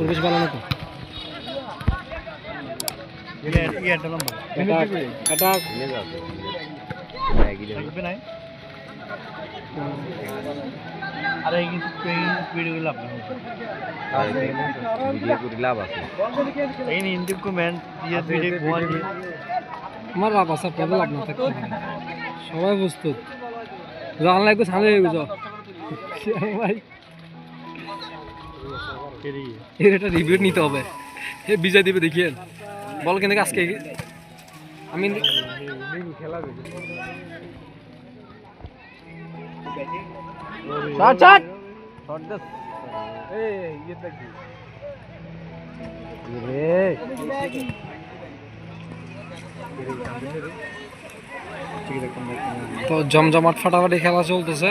পরিবেশ ভালো না তো দিয়ে আমার লাভ আছে আপনাদের লাভ না থাকতে সবাই প্রস্তুত। জান লাগবে সামনে বুঝো ভাই। এর একটা রিভিউ নিতে হবে। হে বিজয় দিবে দেখিয়েন বল কিন্তু আজকে? আমি চাট তো জমজমাট ফাটাফাটি খেলা চলতেছে।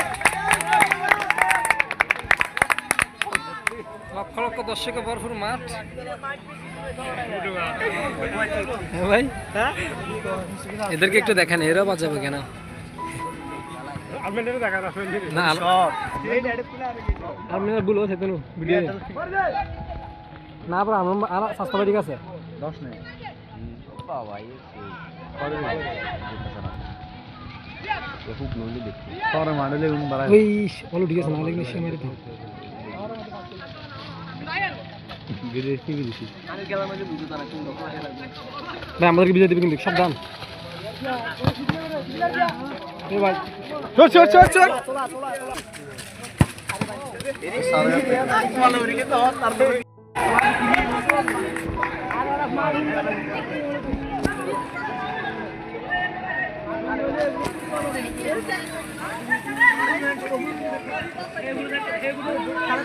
লক্ষ লক্ষ দর্শকে ভরপুর মাঠ হ্যাঁ ভাই এদেরকে একটু দেখেন এরা বাজাবে কেন না আমার স্বাস্থ্য ঠিক আছে দশ নেই খুব নলি দেখছি পরে মাডলে উন বাড়াই ওই বলো ঠিক আছে না সে মেরে ভাই আমাদেরকে বিজয় দেবে কিন্তু এ ভাই। চল চল চল চল।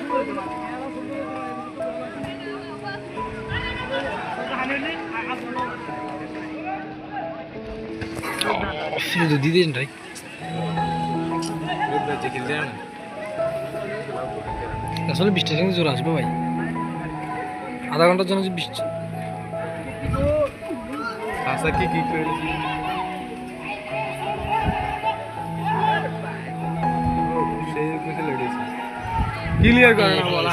শুধু দিয়ে দিন ভাই আসলে বৃষ্টি সঙ্গে জোর আসবে ভাই। আধা ঘণ্টার জন্য বৃষ্টি। আশা কি কি করে সেই কিছু লেডিস ক্লিয়ার করে না বলা